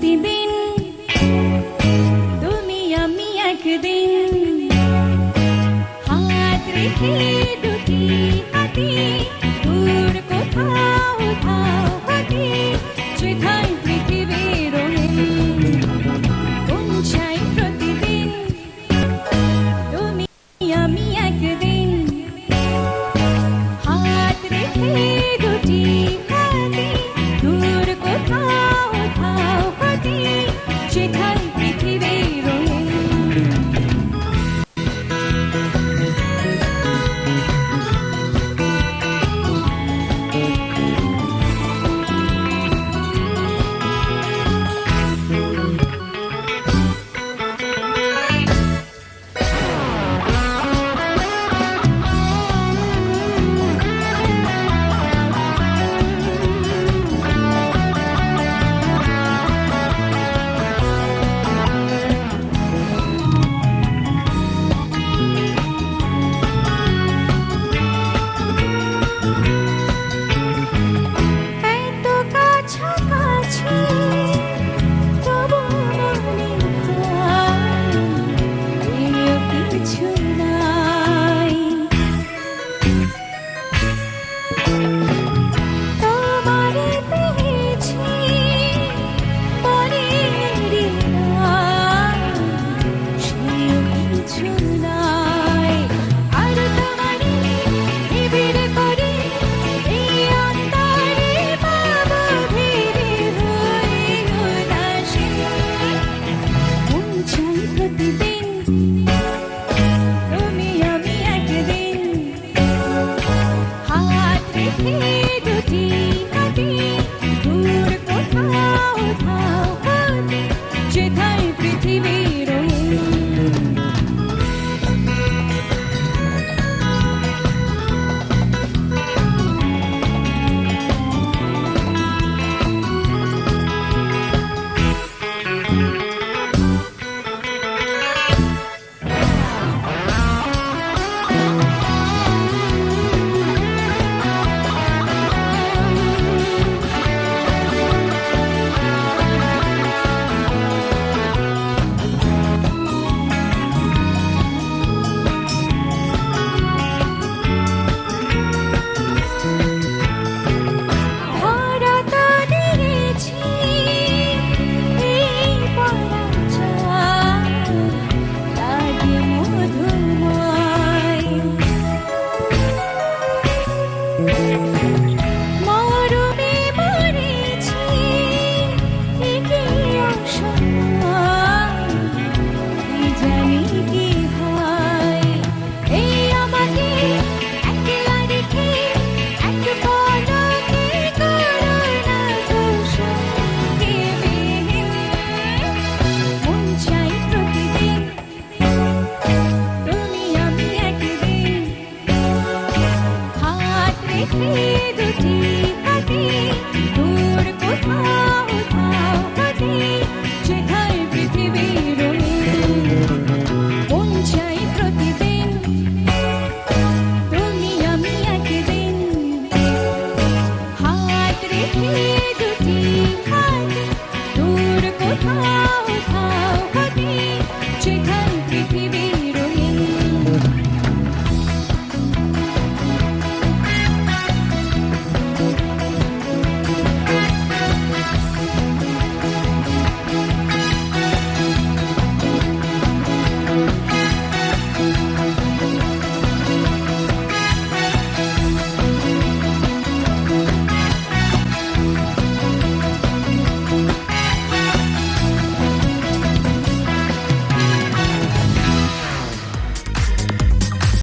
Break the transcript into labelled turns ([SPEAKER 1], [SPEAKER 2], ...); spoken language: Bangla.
[SPEAKER 1] প্রতিদিন। তুমি আমি একদিন হাত রেখে দুটি কাছাকাছি